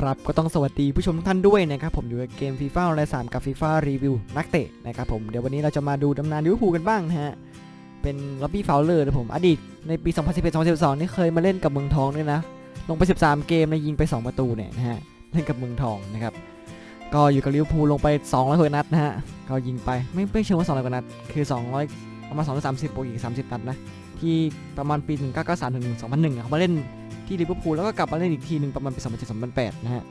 ครับก็ต้องสวัสดีผู้ชมทุกท่านด้วยนะครับผมอยู่กับเกมฟีฟ่าออนไลน์3กับฟีฟ่ารีวิวนักเตะนะครับผมเดี๋ยววันนี้เราจะมาดูตำนานลิเวอร์พูลกันบ้างนะฮะเป็นล็อบบี้ฟาวเลอร์นะผมอดีตในปี 2011-2012 นี่เคยมาเล่นกับเมืองทองด้วยนะ ลงไป 13 เกมนะยิงไป 2 ประตูเนี่ยนะฮะเล่นกับเมืองทองนะครับก็อยู่กับลิเวอร์พูลลงไป200กว่านัดนะฮะก็ยิงไปไม่ไม่เชิงว่า200กว่านัดคือ 200 ประมาณ230บวกอีก 30 นัดนะ ที่ประมาณปี 1993ถึง2001อะเขามาเล่นที่ลิเวอร์พูลแล้วก็กลับมาเล่นอีกทีหนึ่งประมาณปี2007 2008 นะฮะ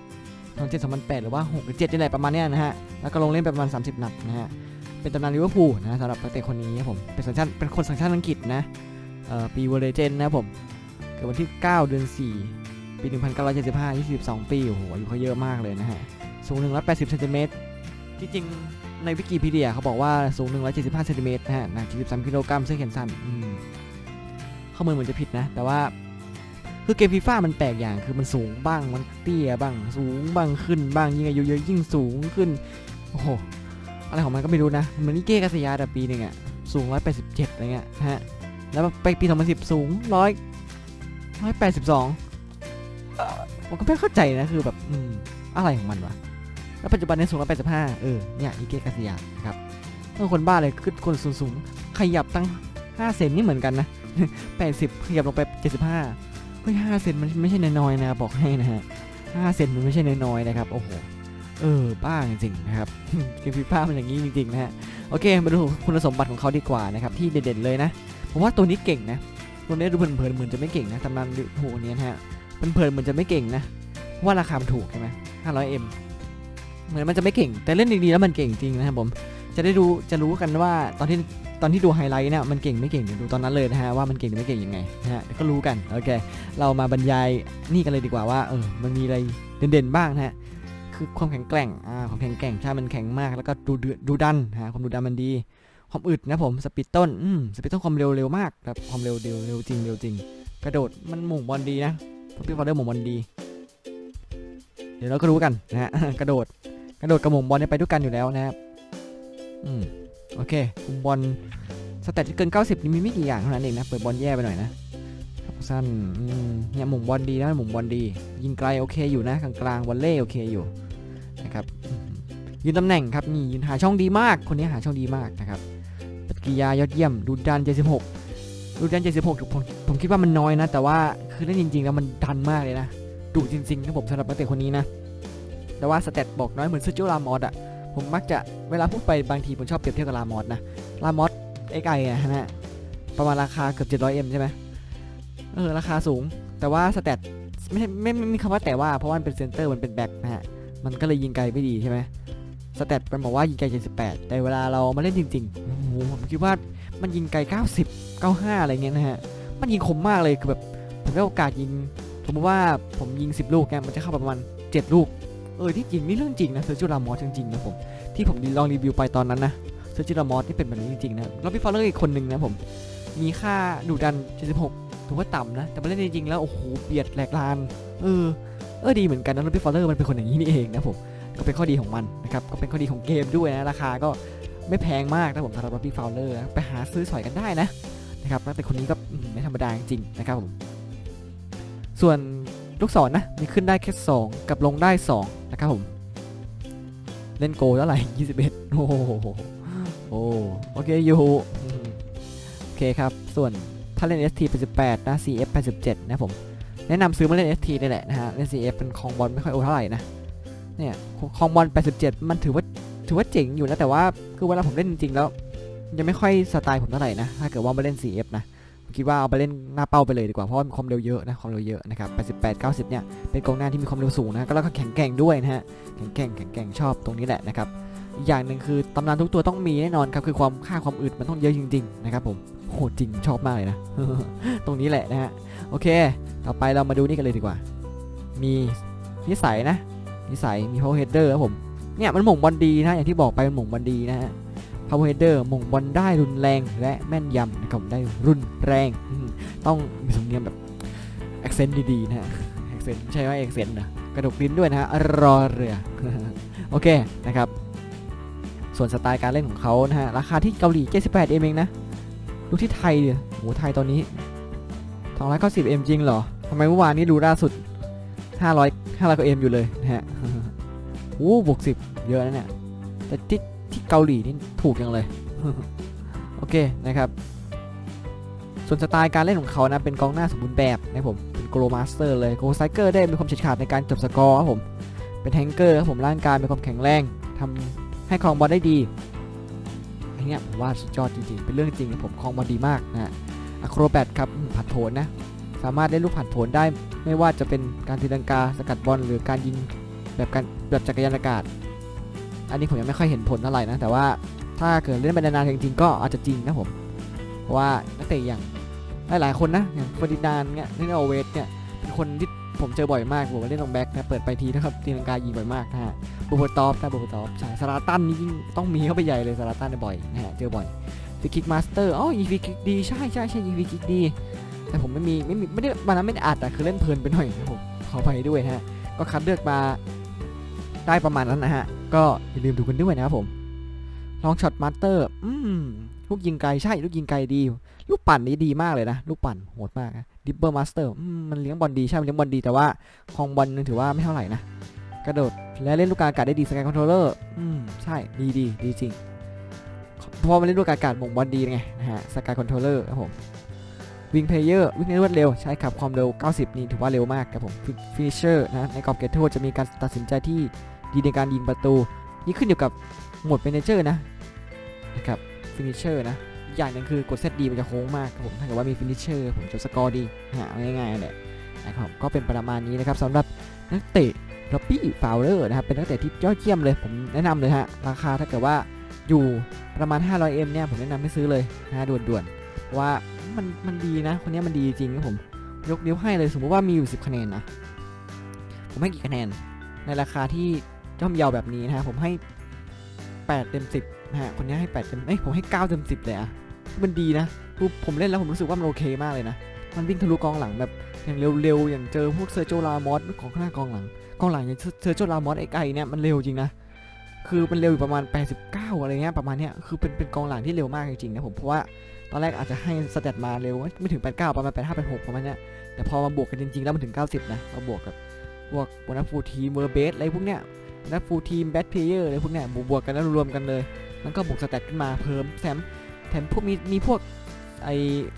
2007 2008 หรือว่า6หรือ7นี่แหละประมาณเนี้ยนะฮะ แล้วก็ลงเล่นไปประมาณ 30 นัดนะฮะ เป็นตำนานลิเวอร์พูลนะสำหรับนักเตะคนนี้ครับผม เป็นสัญชาติเป็นคนสัญชาติอังกฤษนะเอ่อปีวอลเลเจนนะครับผม เกิดวันที่ 9 เดือน 4 ปี 1975 22 ปี โอ้โหอายุเขาเยอะมากเลยนะฮะ สูง 180เซนติเมตรที่จริง ในวิกิพีเดียเขาบอกว่าสูง 175เซนติเมตรนะฮะหนัก73กิโลกรัมเสื้อแขนสั้นข้อมูลเหมือนจะผิดนะ แต่ว่าคือเกมฟีฟ่ามันแปลกอย่างคือมันสูงบ้างมันเตี้ยบ้าง สูงบ้างขึ้นบ้างยิ่งอายุเยอะยิ่งสูงขึ้นโอ้โหอะไรของมันก็ไม่รู้นะเหมือนนิเก้กัสยาแต่ปีหนึ่งอะสูง 187อะไรเงี้ยฮะแล้วไปปี 2010 สูง 100 182ผมก็ไม่เข้าใจนะคือแบบอืมอะไรของมันวะ แล้วปัจจุบันเนี่ยสูง185เออเนี่ยนิเก้กัสยานะครับเออคนบ้าเลยขึ้นคนสูงสูงขยับตั้ง5เซนนี่เหมือนกันนะ80ขยับลงไป75เฮ้ยห้าเซนมันไม่ใช่น้อยๆนะบอกให้นะฮะห้าเซนมันไม่ใช่น้อยๆนะครับโอ้โหเออบ้าจริงๆนะครับเกมฟีฟ่ามันอย่างนี้จริงๆนะฮะโอเคมาดูคุณสมบัติของเขาดีกว่านะครับที่เด่นๆเลยนะผมว่าตัวนี้เก่งนะตัวนี้ดูเพลินๆเหมือนจะไม่เก่งนะตำนานลิเวอร์พูลเนี้ยนะฮะเพลินๆเหมือนจะไม่เก่งนะเพราะว่าราคาถูกใช่ไหม500 m เเหมือนมันจะไม่เก่ง แต่เล่นดีๆแล้วมันเก่งจริงนะครับผม จะได้ดูจะรู้กันว่าตอนที่ตอนที่ดูไฮไลท์เนี่ยมันเก่งไม่เก่งเดี๋ยวดูตอนนั้นเลยนะฮะว่ามันเก่งหรือไม่เก่งยังไงนะฮะเดี๋ยวก็รู้กันโอเค เรามาบรรยายนี่กันเลยดีกว่าว่าเออมันมีอะไรเด่นๆบ้างนะฮะคือความแข็งแกร่งอ่าความแข็งแกร่งใช่มันแข็งมากแล้วก็ดูเดือดดูดันฮะความดูดันมันดี ความอึดนะผมสปีดต้นอืมสปีดต้นความเร็วเร็วมากแบบความเร็วเร็วเร็วจริงเร็วจริง กระโดดมันหม่งบอลดีนะพี่ฟอลเดอร์หม่งบอลดี เดี๋ยวเราก็รู้กันนะฮะกระโดด กระโดดกับหม่งบอลเนี่ยไปด้วยกันอยู่แล้วนะครับอืมโอเคคุมบอลสแตทที่เกิน 90 นี่มีไม่กี่อย่างเท่านั้นเองนะ เปิดบอลแย่ไปหน่อยนะสั้นเนี่ยหมุงบอลดีนะหมุงบอลดี ยิงไกลโอเคอยู่นะ กลางกลางๆวอลเล่โอเคอยู่นะครับยืนตำแหน่งครับนี่ยืนหาช่องดีมากคนนี้หาช่องดีมากนะครับปฏิกิริยายอดเยี่ยมดูดัน 76 ดูดัน 76ผมผมคิดว่ามันน้อยนะ แต่ว่าคือเล่นจริง ๆ แล้วมันดันมากเลยนะดุจริงๆนะผมสำหรับนักเตะคนนี้นะ แต่ว่าสเตตบอกน้อยเหมือนซูจิโอรามอสอะผมมักจะเวลาพูดไปบางทีผมชอบเปรียบเทียบกับรามอสนะรามอสเอ็กไอะฮะประมาณราคาเกือบ700 m ใช่ไหมเออราคาสูง แต่ว่าสเตตไม่ไม่ไม่มีคำว่าแต่ว่าเพราะว่ามันเป็นเซนเตอร์มันเป็นแบ็คนะฮะมันก็เลยยิงไกลไม่ดีใช่ไหมสเตตมันบอกว่ายิงไกล 78 แต่เวลาเรามาเล่นจริงๆโอ้โหผมคิดว่ามันยิงไกล 90 95 อะไรเงี้ยนะฮะมันยิงคมมากเลยคือแบบผมได้โอกาสยิงสมมติว่าผมยิง 10 ลูกเนี่ยมันจะเข้าประมาณ 7 ลูก เออที่จริงนี่เรื่องจริงนะเซอร์จิโรามอสจริงๆนะผมที่ผมลองรีวิวไปตอนนั้นนะเซอร์จิโรามอสนี่เป็นแบบนี้จริงๆนะแล้วพี่ฟอลเลอร์อีกคนหนึ่งนะผมมีค่าดูดัน 76ถือว่าต่ำนะ แต่มาเล่นจริงๆแล้วโอ้โหเบียดแหลกลาน เออ เออดีเหมือนกันนะรถพี่ฟอลเลอร์มันเป็นคนอย่างนี้นี่เองนะผม ก็เป็นข้อดีของมันนะครับ ก็เป็นข้อดีของเกมด้วยนะ ราคาก็ไม่แพงมากนะผมสำหรับรถพี่ฟอลเลอร์ไปหาซื้อสอยกันได้นะนะครับแต่คนนี้ก็ไม่ธรรมดาจริงๆนะครับผม ส่วนลูกศรนนะมีขึ้นได้แค่ 2 กับลงได้ 2 นะครับผม เล่นโกเท่าไหร่ 21 โอ้โหโอ้โอเคอยู่อืมโอเคครับ ส่วนถ้าเล่น ST 88นะ CF 87นะผม แนะนำซื้อมาเล่น ST นี่แหละนะฮะ เล่น CF เป็นคลองบอลไม่ค่อยโอเท่าไหร่นะ เนี่ยคลองบอล87 มันถือว่าถือว่าเจ๋งอยู่นะแต่ว่าคือเวลาผมเล่นจริงๆแล้ว ยังไม่ค่อยสไตล์ผมเท่าไหร่นะ ถ้าเกิดว่ามาเล่น CF นะผม คิดว่าเอาไปเล่นหน้าเป้าไปเลยดีกว่าเพราะว่ามีความเร็วเยอะนะความเร็วเยอะนะครับ88 90เนี่ยเป็นกองหน้าที่มีความเร็วสูงนะก็แล้วก็แข็งแกร่งด้วยนะฮะแข็งแกร่งแข็งแกร่งชอบตรงนี้แหละนะครับอีกอย่างหนึ่งคือตำนานทุกตัวต้องมีแน่นอนครับคือความค่าความอึดมันต้องเยอะจริงๆนะครับผมโหจริงชอบมากเลยนะ ตรงนี้แหละนะฮะโอเค ต่อไปเรามาดูนี่กันเลยดีกว่า มีนิสัยนะนิสัยมี power header ครับผมเนี่ยมันหม่งบอลดีนะอย่างที่บอกไปมันหม่งบอลดีนะฮะ power header หม่งบอลได้รุนแรงและแม่นยำนะครับได้รุนแรง ต้องมีสำเนียงแบบ accent ดีๆนะฮะ accent ใช่ว่า accent นะกระดกลิ้นด้วยนะฮะรอเรือ โอเคนะครับ ส่วนสไตล์การเล่นของเขานะฮะราคาที่เกาหลี 78 เอ็มเองนะดูที่ไทยเดี๋ยวโหไทยตอนนี้290เอ็มจริงเหรอทำไมเมื่อวานนี้ดูล่าสุดห้าร้อยห้าร้อยกว่าเอ็มอยู่เลยนะฮะโอ้บวกสิบเยอะนะเนี่ยแต่ที่ที่ เกาหลีนี่ถูกจังเลย โอเคนะครับ ส่วนสไตล์การเล่นของเขานะเป็นกองหน้าสมบูรณ์แบบนะผมเป็นโกลมาสเตอร์เลยโกลไซเกอร์ได้มีความเฉียดขาดในการจบสกอร์ครับผมเป็นแทงเกอร์ครับผมร่างกายมีความแข็งแรงทำให้ครองบอลได้ดีอันเนี้ยผมว่าสุดยอดจริงๆ เป็นเรื่องจริงนะผมครองบอลดีมากนะฮะอะโครแบทครับผัดโผนนะสามารถเล่นลูกผัดโผนได้ไม่ว่าจะเป็นการตีลังกาสกัดบอลหรือการยิงแบบการแบบจักรยานอากาศ อันนี้ผมยังไม่ค่อยเห็นผลเท่าไหร่นะ แต่ว่าถ้าเกิดเล่นไปนานๆจริงๆก็อาจจะจริงนะผม เพราะว่านักเตะอย่างหลายๆคนนะอย่างฟอร์ดินานเนี่ยเล่นเอาเวสเนี่ยเป็นคนที่ผมเจอบ่อยมากผมเล่นตรงแบ็คนะเปิดไปทีนะครับตีลังกายิงบ่อยมากนะฮะบูโบตอฟนะบูโบตอฟใช่สลาตันนี่ยิ่งต้องมีเข้าไปใหญ่เลยสลาตันเนี่ยบ่อยนะฮะเจอบ่อยฟิกิกมาสเตอร์อ๋อยิงฟิกิกดีใช่ใช่ใช่ยิงฟิกิกดีแต่ผมไม่มีไม่มีไม่ได้วันนั้นไม่ได้อัดแต่คือเล่นเพลินไปหน่อยนะผมขอไปด้วยนะฮะก็คัดเลือกมา ได้ประมาณนั้นนะฮะ ก็อย่าลืมดูกันด้วยนะครับผม ลองช็อตมาสเตอร์ อืม ลูกยิงไกล ใช่ ลูกยิงไกลดี ลูกปั่นนี่ดีมากเลยนะ ลูกปั่นโหดมากดิปเปอร์มาสเตอร์มันเลี้ยงบอลดี ใช่ มันเลี้ยงบอลดี แต่ว่าคองบอลนึงถือว่าไม่เท่าไหร่นะ กระโดด และเล่นลูกกาอากาศได้ดีสกายคอนโทรลเลอร์ อืม ใช่ ดีดีดีจริงพราะมันเล่นลูกกาอากาศบ่งบอลดีไงนะฮะ สกายคอนโทรลเลอร์ครับผมวิงเพลเยอร์วิ่งได้รวดเร็วใช่ครับความเร็ว 90 นี่ถือว่าเร็วมากครับผมฟินิชเชอร์นะในกรอบเกตโทษจะมีการตัดสินใจที่ ดีในการยิงประตู นี่ขึ้นอยู่กับโหมดเ a นเจอร์นะนะครับฟินิเชอร์นะอีกอย่างหนึงคือกดเซตดีมันจะโค้งมากครับผมถ้าเกิดว่ามีฟินิเชอร์ผมจะสกอร์ดีหาง่ายๆแหละนะครับก็เป็นประมาณนี้นะครับสำหรับนักเตะล็อบบี้ฟาวเลอร์นะครับเป็นนักเตะที่ยอดเยี่ยมเลย ผมแนะนำเลยฮะราคาถ้าเกิดว่าอยู่ประมาณ 500M เนี่ยผมแนะนำให้ซื้อเลยนะด่วนๆว่ามันมันดีนะ คนนี้มันดีจริงครับผมยกนิ้วให้เลยสมมติว่ามีอยู่ 10 คะแนนนะผมให้กี่คะแนนในราคาที่ ย่อมเยาวแบบนี้นะฮะผมให้ 8 เต็ม 10นะฮะคนนี้ให้8เต็มเอ้ยผมให้ 9 เต็ม 10 เลยอะมันดีนะคือผมเล่นแล้วผมรู้สึกว่ามันโอเคมากเลยนะ มันวิ่งทะลุกองหลังแบบอย่างเร็วๆ อย่างเจอพวกเซอร์โจลามอสของข้างหน้ากองหลัง กองหลังอย่างเซอร์โจลามอสไอ้ไก่เนี่ยมันเร็วจริงนะ คือมันเร็วอยู่ประมาณ 89 อะไรเงี้ยประมาณเนี้ย คือเป็นเป็นกองหลังที่เร็วมากจริงๆนะผม เพราะว่าตอนแรกอาจจะให้สเตตมาเร็วไม่ถึง 89 ประมาณ 85 86 ประมาณเนี้ย แต่พอมาบวกกันจริงๆ แล้วมันถึง 90 นะ มาบวกกับพวกบนฟูทีเวอร์เบสอะไรพวกเนี้ย นัสฟูลทีมแบทเพลเยอร์อะไรพวกเนี้ยบวกกันแล้วรวมกันเลย มันก็บวกสเตตขึ้นมาเพิ่มแถมแถมพวกมีมีพวกไอ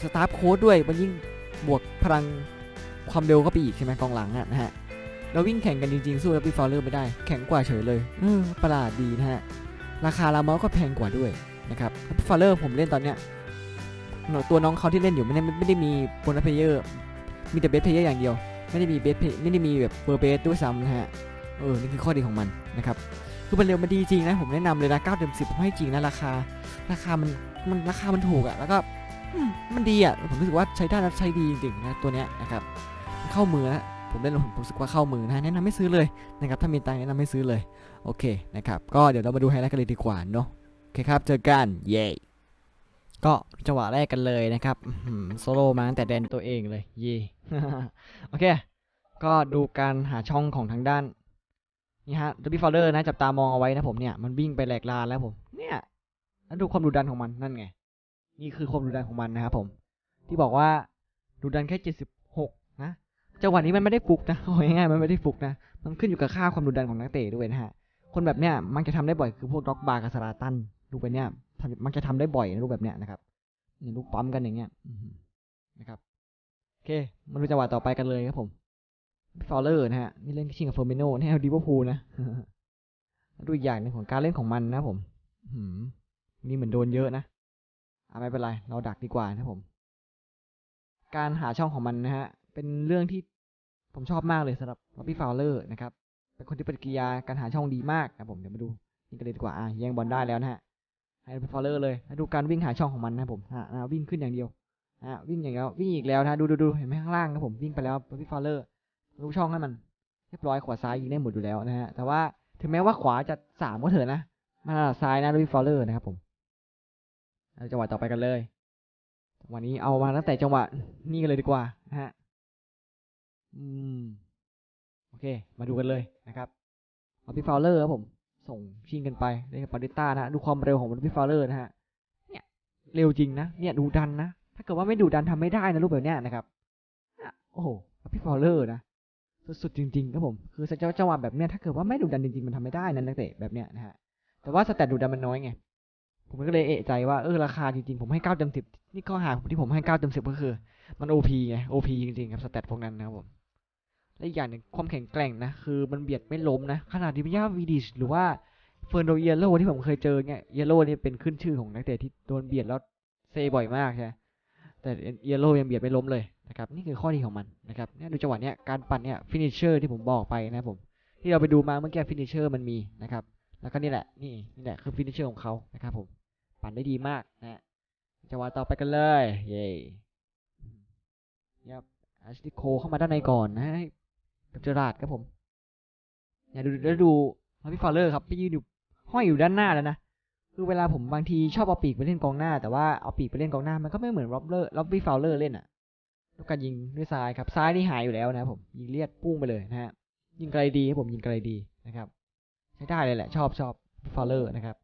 สตาฟโค้ดด้วยมันยิ่งบวกพลังความเร็วก็ไปอีกใช่ไหมกองหลังอะนะฮะเราวิ่งแข่งกันจริงๆ สู้แล้วพี่ฟอลเลอร์ไม่ได้ แข็งกว่าเฉยเลยเออประหลาดดีนะฮะ ราคาลาเมาส์ก็แพงกว่าด้วยนะครับพี่ฟอลเลอร์ผมเล่นตอนเนี้ยตัวน้องเขาที่เล่นอยู่ไม่ได้ไม่ได้มีโบนัสเพลเยอร์มีแต่เบสเพลเยอร์อย่างเดียว ไม่ได้มีเบสไม่ได้มีแบบเบอร์เบสด้วยซ้ำนะฮะ เออนี่คือข้อดีของมันนะครับคือมันเร็วมันดีจริงนะผมแนะนำเลยนะ9เต็ม10ผมให้จริงนะราคา ราคามันมันราคามันถูกอะแล้วก็มันดีอะผมรู้สึกว่าใช้ได้แล้วใช้ดีจริงๆนะตัวเนี้ยนะครับเข้ามือนะผมเล่นแล้วผมรู้สึกว่าเข้ามือนะแนะนำไม่ซื้อเลยนะครับถ้ามีตังค์แนะนำไม่ซื้อเลยโอเคนะครับก็เดี๋ยวเรามาดูไฮไลท์กันเลยดีกว่าเนาะโอเคครับเจอกันเย้ก็จังหวะแรกกันเลยนะครับโซโล่มาตั้งแต่แดนตัวเองเลยเย่โอเค ก็ดูการหาช่องของทางด้าน นี่ฮะดับบี้ฟอลเลอร์นะจับตามองเอาไว้นะผมเนี่ยมันวิ่งไปแหลกลานแล้วผม เนี่ยแล้วดูความดุดันของมันนั่นไง นี่คือความดุดันของมันนะครับผม ที่บอกว่าดุดันแค่76นะจังหวะนี้มันไม่ได้ฟุกนะเอาง่ายๆมันไม่ได้ฟุกนะมันขึ้นอยู่กับค่าความดุดันของนักเตะด้วยนะฮะคนแบบเนี้ยมันจะทำได้บ่อยคือพวกด็อกบาร์กับสลาตันดูไปเนี่ยทำมักจะทำได้บ่อยในรูปแบบเนี้ยนะครับนี่ลูกปั๊มกันอย่างเงี้ยนะครับโอเคมาดูจังหวะต่อไปกันเลยครับผม ฟอลเลอร์นะฮะนี่เล่นชิงกับเฟอร์มิโน่นี่เอาดิเวอร์พูลนะดูอีกอย่างหนึงของการเล่นของมันนะผมหือนี่เหมือนโดนเยอะนะอะไม่เป็นไร เราดักดีกว่านะผม การหาช่องของมันนะฮะ เป็นเรื่องที่ผมชอบมากเลยสำหรับล็อบบี้ฟาวเลอร์นะครับ เป็นคนที่ปฏิกิริยาการหาช่องดีมากนะผมเดี๋ยวมาดูนี่กันเลยดีกว่าอะแย่งบอลได้แล้วนะฮะให้ฟอลเลอร์เลยให้ดูการวิ่งหาช่องของมันนะผมฮะนะวิ่งขึ้นอย่างเดียวฮะวิ่งอย่างเดียววิ่งอีกแล้วนะดูดูดูเห็นไหมข้างล่างครับผมวิ่งไปแล้วพี่ฟอลเลอร์ รูช่องให้มันเรียบร้อยขวาซ้ายยิงได้หมดอยู่แล้วนะฮะ แต่ว่าถึงแม้ว่าขวาจะสามก็เถอะนะ มาซ้ายนะพี่ฟอลเลอร์นะครับผมจังหวะต่อไปกันเลยจังหวะนี้เอามาตั้งแต่จังหวะนี่กันเลยดีกว่านะฮะ อืม โอเค มาดูกันเลยนะครับเอาพี่ฟอลเลอร์ครับผม ส่งชิงกันไปเล่นกับปาริต้านะดูความเร็วของมันพี่ฟาเลอร์นะฮะ เนี่ย เร็วจริงนะ เนี่ยดูดันนะ ถ้าเกิดว่าไม่ดูดันทำไม่ได้นะรูปแบบเนี้ยนะครับ โอ้โหพี่ฟาเลอร์นะ สุดๆจริงๆครับผมคือจังจังหวะแบบเนี้ยถ้าเกิดว่าไม่ดุดันจริงๆมันทำไม่ได้นะนักเตะแบบเนี้ยนะฮะแต่ว่าสแตทดุดันมันน้อยไงผมก็เลยเอะใจว่าเออราคาจริงๆผมให้เก้าเต็มสิบนี่ข้อหาที่ผมให้เก้าเต็มสิบก็คือ มันโอพีไงโอพีจริงๆครับสแตทพวกนั้นนะครับผมและอีกอย่างหนึ่งความแข็งแกร่งนะคือมันเบียดไม่ล้มนะขนาดดิมิยาวีดิชหรือว่าเฟอร์โนเยโลที่ผมเคยเจอเนี่ยเยโลนี่เป็นขึ้นชื่อของนักเตะที่โดนเบียดแล้วเซบ่อยมากใช่ แต่เยลโล่ยังเบียดไม่ล้มเลยนะครับนี่คือข้อดีของมันนะครับเนี่ยดูจังหวะเนี้ยการปั่นเนี่ยฟินิชเชอร์ที่ผมบอกไปนะผมที่เราไปดูมาเมื่อกี้ฟินิชเชอร์มันมีนะครับแล้วก็นี่แหละนี่นี่แหละคือฟินิชเชอร์ของเขานะครับผมปั่นได้ดีมากนะจังหวะต่อไปกันเลยเย้ยับอาชิติโคเข้ามาด้านในก่อนนะให้กับเจอราดครับผมอย่าดูแล้วดูพี่ฟอลเลอร์ครับไปยืนอยู่ห้อยอยู่ด้านหน้าแล้วนะ คือเวลาผมบางทีชอบเอาปีกไปเล่นกองหน้า แต่ว่าเอาปีกไปเล่นกองหน้ามันก็ไม่เหมือนร็อบเลอร์ร็อบบี้ฟาวเลอร์เล่นอะล้วการยิงด้วยซ้ายครับซ้ายนี่หายอยู่แล้วนะผมยิงเลียดปุ้งไปเลยนะฮะยิงไกลดีครับผมยิงไกลดีนะครับ ใช้ได้เลยแหละ ชอบชอบฟาวเลอร์นะครับ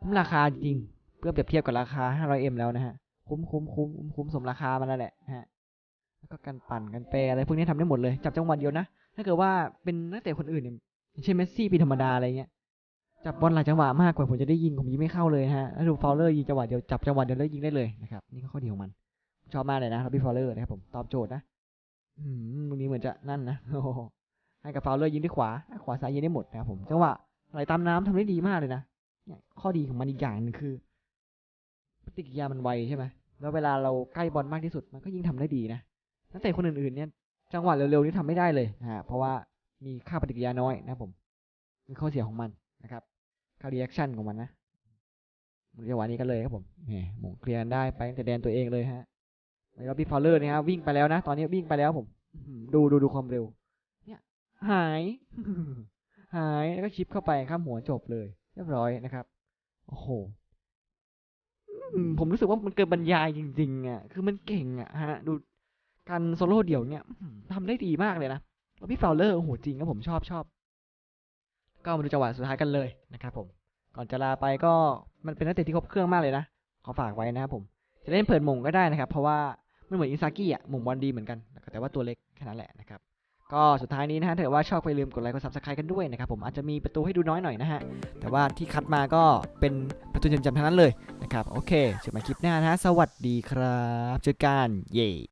คุ้มราคาจริงเพื่อเปรียบเทียบกับราคา 500M แล้วนะฮะคุ้มคุ้มคุ้มคุ้มมสมราคามันนั่นแหละนะฮะแล้วก็การปั่นการแปรอะไรพวกนี้ทำได้หมดเลยจับจังหวะเดียวนะถ้าเกิดว่าเป็นนักเตะคนอื่นเนี่ยเช่นเมสซี่ปีธรรมดาอะไรเงี้ย จับบอลหลายจังหวะมากกว่าผมจะได้ยิงผมยิงไม่เข้าเลยนะฮะแล้วดูฟาวเลอร์ยิงจังหวะเดียวจับจังหวะเดียวแล้วยิงได้เลยนะครับนี่ก็ข้อดีของมัน ชอบมากเลยนะรับบี้ฟาวเลอร์นะครับผมตอบโจทย์นะอืมตรงนี้เหมือนจะนั่นนะโอ้ให้กับฟาวเลอร์ยิงด้วยขวาขวาซ้ายยิงได้หมดนะครับผมจังหวะไหลตามน้ำทำได้ดีมากเลยนะเนี่ยข้อดีของมันอีกอย่างหนึงคือปฏิกิริยามันไวใช่ไหมแล้วเวลาเราใกล้บอลมากที่สุดมันก็ยิ่งทำได้ดีนะนักเตะคนอื่นๆเนี่ยจังหวะเร็วๆนี่ทำไม่ได้เลยฮะเพราะว่ามีค่าปฏิกิริยาน้อยนะครับผมเป็นข้อเสียของมันนะครับ ค่ารีแอคชั่นของมันนะจังหวะนี้กันเลยครับผมแหมหมงเคลียร์ได้ไปตั้งแต่แดนตัวเองเลยฮะแล้วพี่ฟอลเลอร์นะฮะวิ่งไปแล้วนะ ตอนนี้วิ่งไปแล้วผมดูดูดูความเร็ว เนี่ย หาย หายแล้วก็ชิปเข้าไปข้ามหัวจบเลย เรียบร้อยนะครับ โอ้โหผมรู้สึกว่ามันเกินบรรยายจริงๆอะ คือมันเก่งอะฮะ ดูการโซโล่เดี่ยวเนี่ยอื้ทำได้ดีมากเลยนะแล้วพี่ฟาวเลอร์โอ้โหจริงครับผมชอบชอบ ก็มาดูจังหวะสุดท้ายกันเลยนะครับผมก่อนจะลาไปก็มันเป็นนักเตะที่ครบเครื่องมากเลยนะขอฝากไว้นะครับผม จะเล่นเผินหมงก็ได้นะครับ เพราะว่าไม่เหมือนอินซากิอะหมงบอลดีเหมือนกัน แต่ว่าตัวเล็กแค่นั้นแหละนะครับก็สุดท้ายนี้นะฮะถ้าเกิดว่าชอบก็อย่าลืมกดไลค์กดซับสไครต์กันด้วยนะครับผมอาจจะมีประตูให้ดูน้อยหน่อยนะฮะ แต่ว่าที่คัดมาก็เป็นประตูจำๆทั้งนั้นเลยนะครับ โอเคเจอกันใหม่คลิปหน้านะฮะ สวัสดีครับ เจอกัน เย้